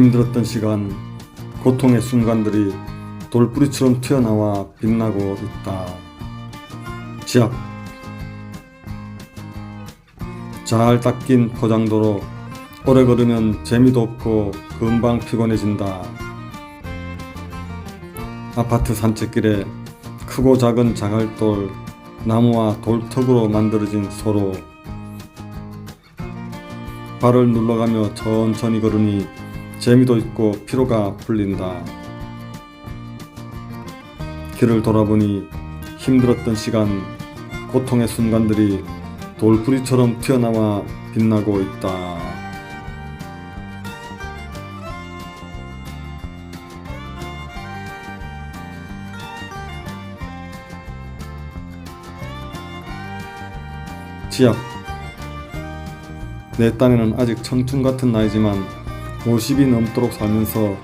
힘들었던 시간, 고통의 순간들이 돌뿌리처럼 튀어나와 빛나고 있다. 지압. 잘 닦인 포장도로 오래 걸으면 재미도 없고 금방 피곤해진다. 아파트 산책길에 크고 작은 자갈돌, 나무와 돌턱으로 만들어진 소로 발을 눌러가며 천천히 걸으니 재미도 있고 피로가 풀린다. 길을 돌아보니 힘들었던 시간, 고통의 순간들이 돌부리처럼 튀어나와 빛나고 있다. 지압 내 딴에는 아직 청춘 같은 나이지만 50이 넘도록 살면서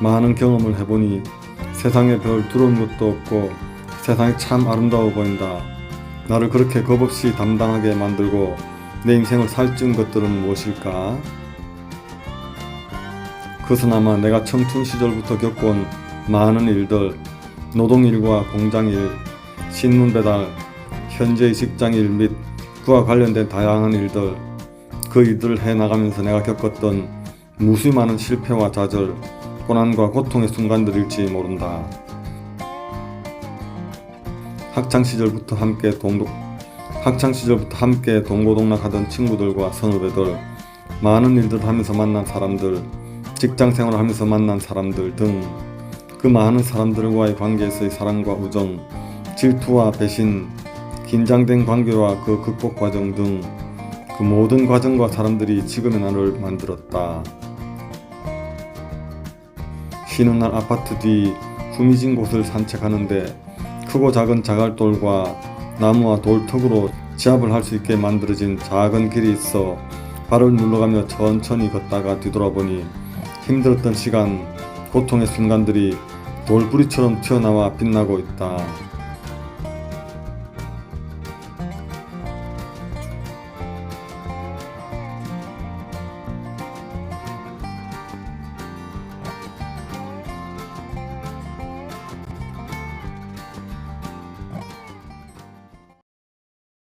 많은 경험을 해보니 세상에 별 두려운 것도 없고 세상이 참 아름다워 보인다. 나를 그렇게 겁없이 담당하게 만들고 내 인생을 살찌운 것들은 무엇일까? 그것은 아마 내가 청춘 시절부터 겪어온 많은 일들, 노동일과 공장일, 신문 배달, 현재의 직장일 및 그와 관련된 다양한 일들, 그 일들을 해나가면서 내가 겪었던 무수히 많은 실패와 좌절, 고난과 고통의 순간들일지 모른다. 학창 시절부터 함께 동독 학창 시절부터 함께 동고동락하던 친구들과 선후배들, 많은 일들을 하면서 만난 사람들, 직장 생활을 하면서 만난 사람들 등 그 많은 사람들과의 관계에서의 사랑과 우정, 질투와 배신, 긴장된 관계와 그 극복 과정 등 그 모든 과정과 사람들이 지금의 나를 만들었다. 쉬는 날 아파트 뒤 후미진 곳을 산책하는데 크고 작은 자갈돌과 나무와 돌턱으로 지압을 할 수 있게 만들어진 작은 길이 있어 발을 눌러가며 천천히 걷다가 뒤돌아보니 힘들었던 시간, 고통의 순간들이 돌부리처럼 튀어나와 빛나고 있다.